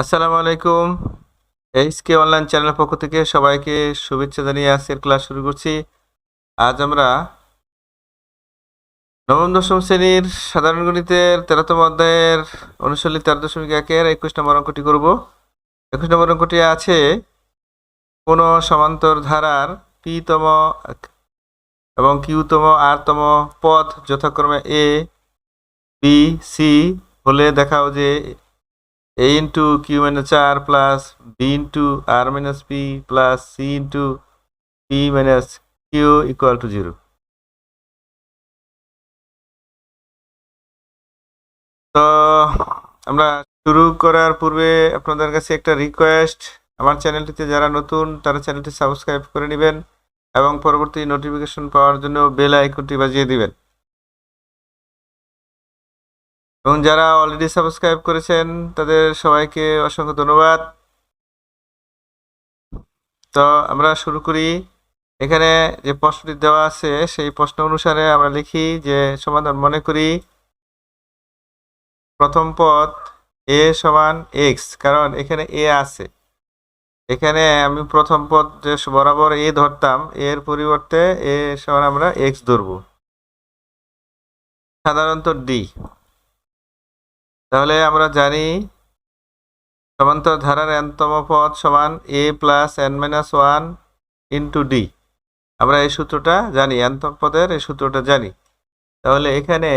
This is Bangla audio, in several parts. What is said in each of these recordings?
আসসালামু আলাইকুম। এইচকে অনলাইন চ্যানেলের পক্ষ থেকে সবাইকে শুভেচ্ছা জানিয়ে আজকের ক্লাস শুরু করছি। আজ আমরা নবম, দশম শ্রেণির সাধারণ গণিতের তেরোতম অধ্যায়ের অনুশীলনী তেরো দশমিক একের একুশ নম্বর অঙ্কটি করব। একুশ নম্বর অঙ্কটি আছে কোনো সমান্তর ধারার পিতম এবং কিউতম আরতম পথ যথাক্রমে এ বি সি হলে দেখাও যে a into q minus r plus b into r minus p plus c into p minus q equal to 0 তো আমরা শুরু করার পূর্বে আপনাদের কাছে একটা রিকোয়েস্ট আমার চ্যানেলটিতে যারা নতুন, তারা চ্যানেলটি সাবস্ক্রাইব করে নেবেন এবং পরবর্তী নোটিফিকেশন পাওয়ার জন্য বেল আইকনটি বাজিয়ে দিবেন। এবং যারা অলরেডি সাবস্ক্রাইব করেছেন, তাদের সবাইকে অসংখ্য ধন্যবাদ। তো আমরা শুরু করি। এখানে যে প্রশ্নটি দেওয়া আছে, সেই প্রশ্ন অনুসারে আমরা লিখি যে, সমাধান মনে করি। প্রথম পদ এ সমান এক্স কারণ এখানে এ আছে। এখানে আমি প্রথম পদ যে বরাবর এ ধরতাম, এর পরিবর্তে এ সমান আমরা এক্স ধরব। সাধারণত ডি তাহলে আমরা জানি সমান্তর ধারার এনতম পদ সমান A plus N minus one into D আমরা এই সূত্রটা জানি এনতম পদের এই সূত্রটা জানি। তাহলে এখানে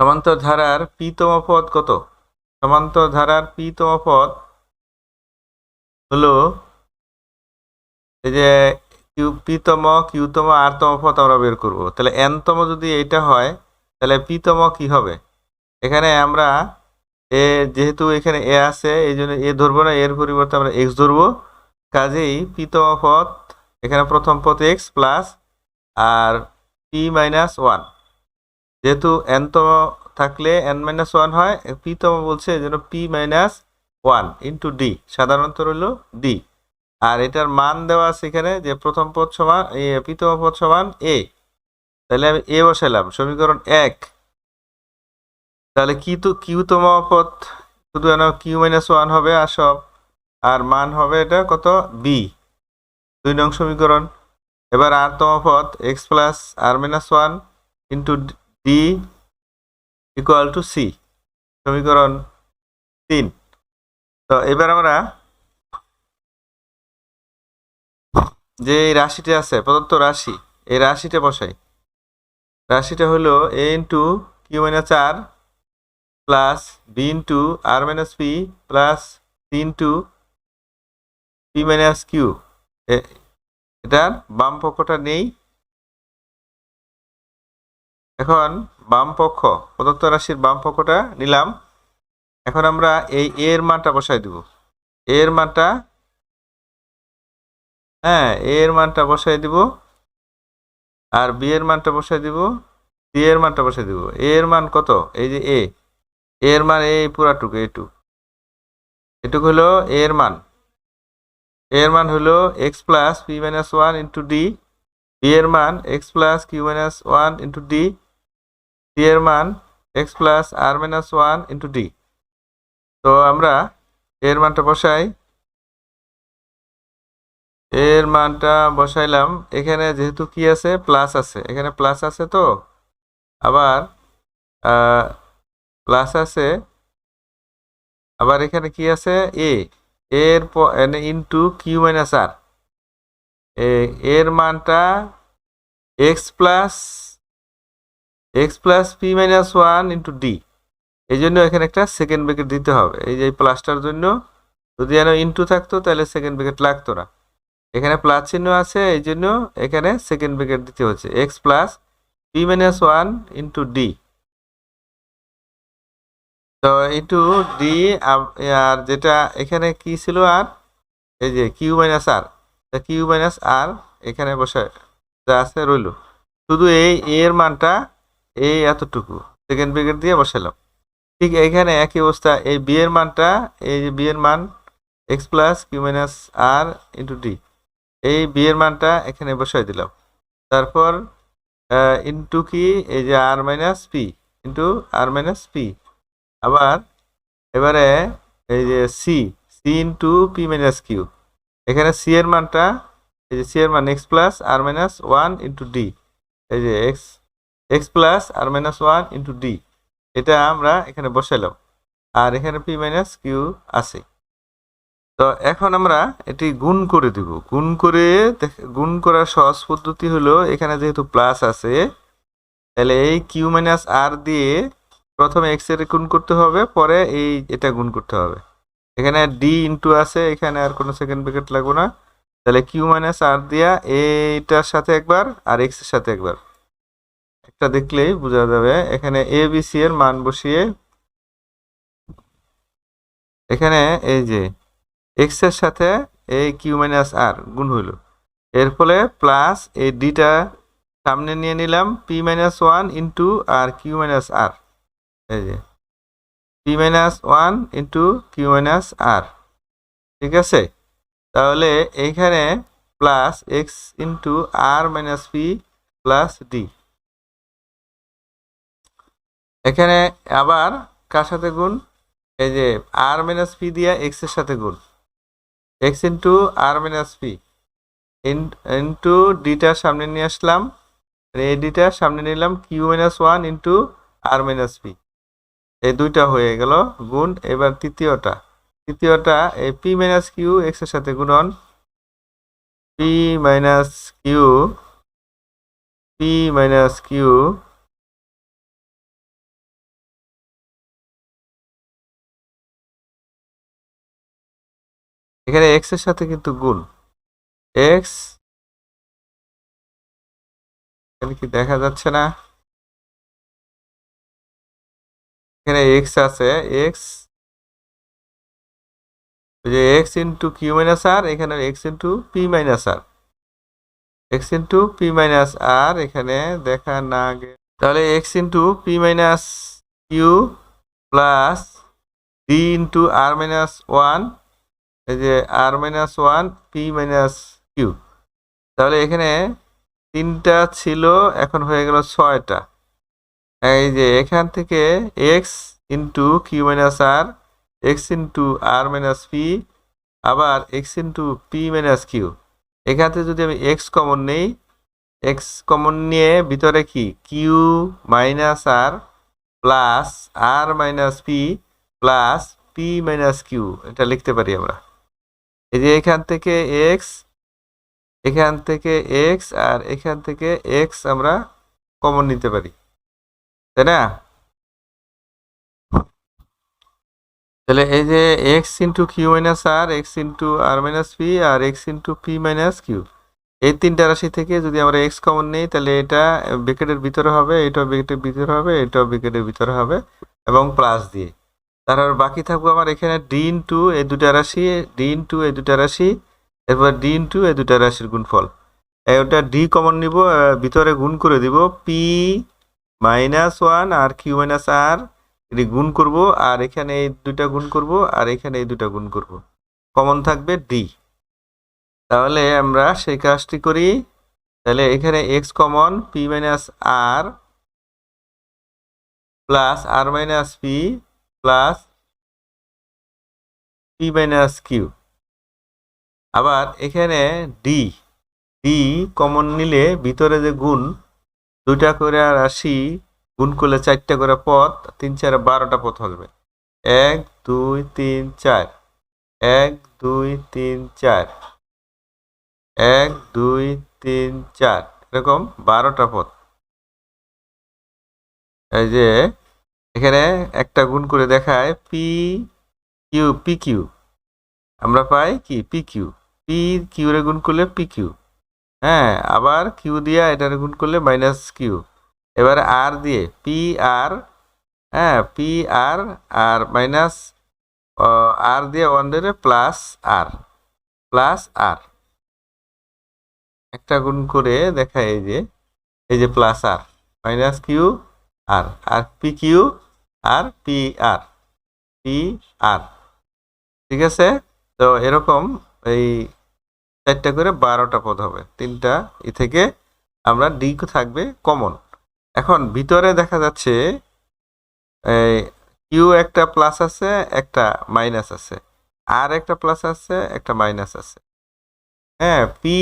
সমান্তর ধারার পিতম পদ কত? সমান্তর ধারার পিতম পদ হলো এই যে কিউ পিতম কিউতম আরতম পদ আমরা বের করব। তাহলে এনতম যদি এইটা হয়, তাহলে পিতম কি হবে? এখানে আমরা এ যেহেতু এখানে এ আছে এই জন্য এ ধরবো না, এর পরিবর্তে আমরা এক্স ধরবো। কাজেই পিতম পথ এখানে প্রথম পথ X plus R P minus one যেহেতু এনতম থাকলে এন মাইনাস ওয়ান হয় পিতম বলছে জন্য P minus one into D সাধারণত রইল ডি আর এটার মান দেওয়া আছে এখানে যে প্রথম পদ সমান পিতম পদ সমান এ তাহলে আমি এ বসাইলাম, সমীকরণ এক। তাহলে কি তো কিউ কিউতম পথ শুধু কিউ মাইনাস ওয়ান হবে আর সব। আর মান হবে এটা কত? বি দুই নং সমীকরণ। এবার আর তম পথ X plus R minus one into D equal to C সমীকরণ তিন। তো এবার আমরা যে এই রাশিটা আছে, প্রদত্ত রাশি, এই রাশিটা বসাই। রাশিটা হলো a into q minus r plus b into r minus p plus c into p minus q. এটার বাম পক্ষটা নেই। এখন বাম পক্ষ, প্রদত্ত রাশির বাম পক্ষটা নিলাম। এখন আমরা এই এর মানটা বসাই দিব। এর মানটা হ্যাঁ এর মানটা বসাই দিব। আর বি এর মানটা বসাই দিব, সি এর মানটা বসাই দিব। এর মান কত? এই যে এ। এর মান এই পুরাটুকু এটুক এটুকু হলো এর মান। এর মান হলো x plus p minus one into d b এর মান x plus q minus one into d c এর মান x plus r minus one into d তো আমরা এর মানটা বসাই। এর মানটা বসাইলাম। এখানে যেহেতু কি আছে? প্লাস আছে। এখানে প্লাস আছে তো? আবার প্লাস আছে, আবার এখানে কি আছে? এ এর ইন্টু কিউ মাইনাস আর এর মানটা x plus x plus p minus one into d এই জন্য এখানে একটা সেকেন্ড ব্রেকেট দিতে হবে। এই যে প্লাসটার জন্য যদি যেন ইন্টু থাকতো, তাহলে সেকেন্ড ব্রেকেট লাগতো না। এখানে প্লাস চিহ্ন আছে, এই জন্য এখানে সেকেন্ড ব্রেকেট দিতে হচ্ছে। X plus p minus one into d তো ইন্টু ডি আর যেটা এখানে কি ছিল আর? এই যে q minus r. Q minus r এখানে বসে যা আছে রইল। শুধু এই এর মানটা এই এতটুকু। সেকেন্ড ব্রেকেট দিয়ে বসালাম ঠিক এখানে একই অবস্থা। এই বি এর মানটা, এই যে বি এর মান x plus q minus r into d এই বি এর মানটা এখানে বসাই দিলাম। তারপর ইন্টু কি? এই যে r minus p into r minus p আবার এবারে এই যে c c into p minus q এখানে সি এর মানটা, এই যে সি এর মান x plus r minus one into d এই যে x x plus r minus one into d এটা আমরা এখানে বসাইলাম। আর এখানে পি মাইনাস কিউ আছে। তো এখন আমরা এটি গুণ করে দিব। গুণ করে গুণ করার সহজ পদ্ধতি হলো এখানে যেহেতু প্লাস আছে, তাহলে এই কিউ মাইনাস আর দিয়ে প্রথমে এক্সের গুণ করতে হবে, পরে এই এটা গুণ করতে হবে। এখানে ডি ইন্টু আছে, এখানে আর কোনো সেকেন্ড ব্র্যাকেট লাগবে না। তাহলে কিউ মাইনাস আর দিয়া এইটার সাথে একবার আর এক্সের সাথে একবার। একটা দেখলেই বোঝা যাবে, এখানে এ বি সি এর মান বসিয়ে এখানে এই যে এক্সের সাথে এই কিউ মাইনাস আর গুণ হইল। এর ফলে প্লাস এই ডিটা সামনে নিয়ে নিলাম পি মাইনাস ওয়ান ইন্টু আর কিউ মাইনাস আর এই যে। P minus one into q minus r ঠিক আছে? তাহলে এইখানে plus x into r minus p plus d এখানে আবার কার সাথে গুণ? এই যে আর মাইনাস পি দিয়া এক্সের সাথে গুণ। X into r minus p into deter সামনে নিয়ে আসলাম। এই ডিটার সামনে নিলাম q minus one into r minus p এই দুইটা হয়ে গেল, গুণ, এবার তৃতীয়টা। তৃতীয়টা, এই পি মাইনাস কিউ এক্সের সাথে গুণন। P minus q p minus q এখানে এক্সের সাথে কিন্তু গুণ। এক্স কি দেখা যাচ্ছে না? এখানে এক্স আছে এক্স যে x into q minus r এখানে x into p minus r x into p minus r এখানে দেখা না গে তাহলে x into p minus q plus d into r minus one এই যে r minus one p minus q তাহলে এখানে তিনটা ছিল, এখন হয়ে গেল ছয়টা। এই যে এখান থেকে x into q minus r x into r minus p আবার x into p minus q এখান থেকে যদি আমি এক্স কমন নেই এক্স কমন নিয়ে ভিতরে কি? Q minus r plus r minus p plus p minus q এটা লিখতে পারি আমরা। এই যে এখান থেকে এক্স এখান থেকে এক্স আর এখান থেকে এক্স আমরা কমন নিতে পারি। তাই না? তাহলে এই যে x into q minus r x into r minus p আর x into p minus q এই তিনটা রাশি থেকে যদি আমরা এক্স কমন নিই, তাহলে এটা ব্রেকেটের ভিতরে হবে, এটাও ব্রেকেটের ভিতরে হবে, এটাও ব্রেকেটের ভিতরে হবে এবং প্লাস দিয়ে। তারপর বাকি থাকব আমার এখানে ডি ইন্টু এই দুটা রাশি ডি ইন্টু এই দুটা রাশি, এরপর ডি ইন্টু এই দুটা রাশির গুণফল। ওটা ডি কমন নিব ভিতরে গুণ করে দিব পি মাইনাস ওয়ান আর কিউ মাইনাস আর এটি গুণ করব, আর এখানে এই দুটা গুণ করব, আর এখানে এই দুটা গুণ করব। কমন থাকবে ডি তাহলে আমরা সেই কাজটি করি। তাহলে এখানে x common p minus r plus r minus p plus p minus q. আবার এখানে ডি ডি কমন নিলে ভিতরে যে গুণ দুইটা করে আর আশি গুণ করলে চারটা করে পথ, তিন চারে বারোটা পথ হবে। এক, দুই, তিন, চার। এক, দুই, তিন, চার। এক, দুই, তিন, চার। এরকম বারোটা পথ। এই যে এখানে একটা গুণ করে দেখায় পি কিউ পি কিউ আমরা পাই কি? পি কিউ পি কিউ রে গুণ করলে পি কিউ হ্যাঁ আবার কিউ দিয়া এটার গুণ করলে মাইনাস কিউ এবারে আর দিয়ে পি আর হ্যাঁ পি আর আর মাইনাস আর দিয়ে ওয়ান দিলে প্লাস আর প্লাস আর একটা গুণ করে দেখা এই যে এই যে plus r minus q r r p q r p r p r ঠিক আছে? তো এরকম এই চারটা করে বারোটা পদ হবে। তিনটা এ থেকে আমরা ডি থাকবে কমন। এখন ভিতরে দেখা যাচ্ছে কিউ একটা প্লাস আছে, একটা মাইনাস আছে। আর একটা প্লাস আছে, একটা মাইনাস আছে। হ্যাঁ পি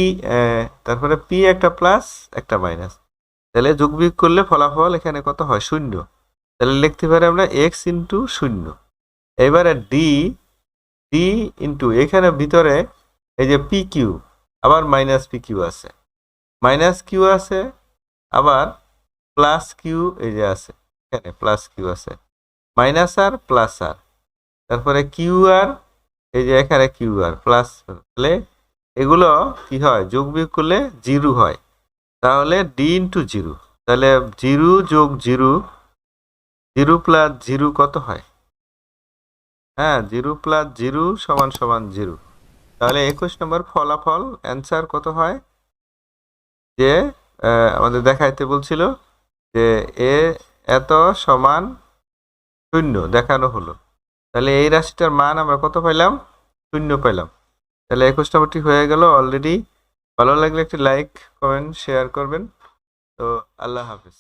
তারপরে পি একটা প্লাস একটা মাইনাস তাহলে যোগ বিয়োগ করলে ফলাফল এখানে কত হয়? শূন্য। তাহলে লিখতে পারি আমরা এক্স ইন্টু শূন্য। এবারে ডি ডি ইন্টু এখানে ভিতরে এই যে পি কিউ আবার মাইনাস পি কিউ আছে। মাইনাস কিউ আছে, আবার প্লাস কিউ এই যে আছে, এখানে প্লাস কিউ আছে। Minus r plus r. তারপরে কিউ আর, এই যে এখানে কিউ আর প্লাস তাহলে এগুলো কি হয়? যোগ বিয়োগ করলে জিরো হয়। তাহলে ডি ইন্টু জিরো তাহলে জিরো যোগ জিরো জিরো প্লাস জিরো কত হয়? হ্যাঁ জিরো প্লাস জিরো সমান সমান জিরো। তাহলে একুশ নম্বর ফলাফল অ্যান্সার কত হয়? যে আমাদের দেখাইতে বলছিল যে এ এত সমান শূন্য দেখানো হলো। তাহলে এই রাশিটার মান আমরা কত পাইলাম? শূন্য পাইলাম। তাহলে একুশ নম্বরটি হয়ে গেল অলরেডি ভালো লাগলে একটি লাইক কমেন্ট শেয়ার করবেন। তো আল্লাহ হাফিজ।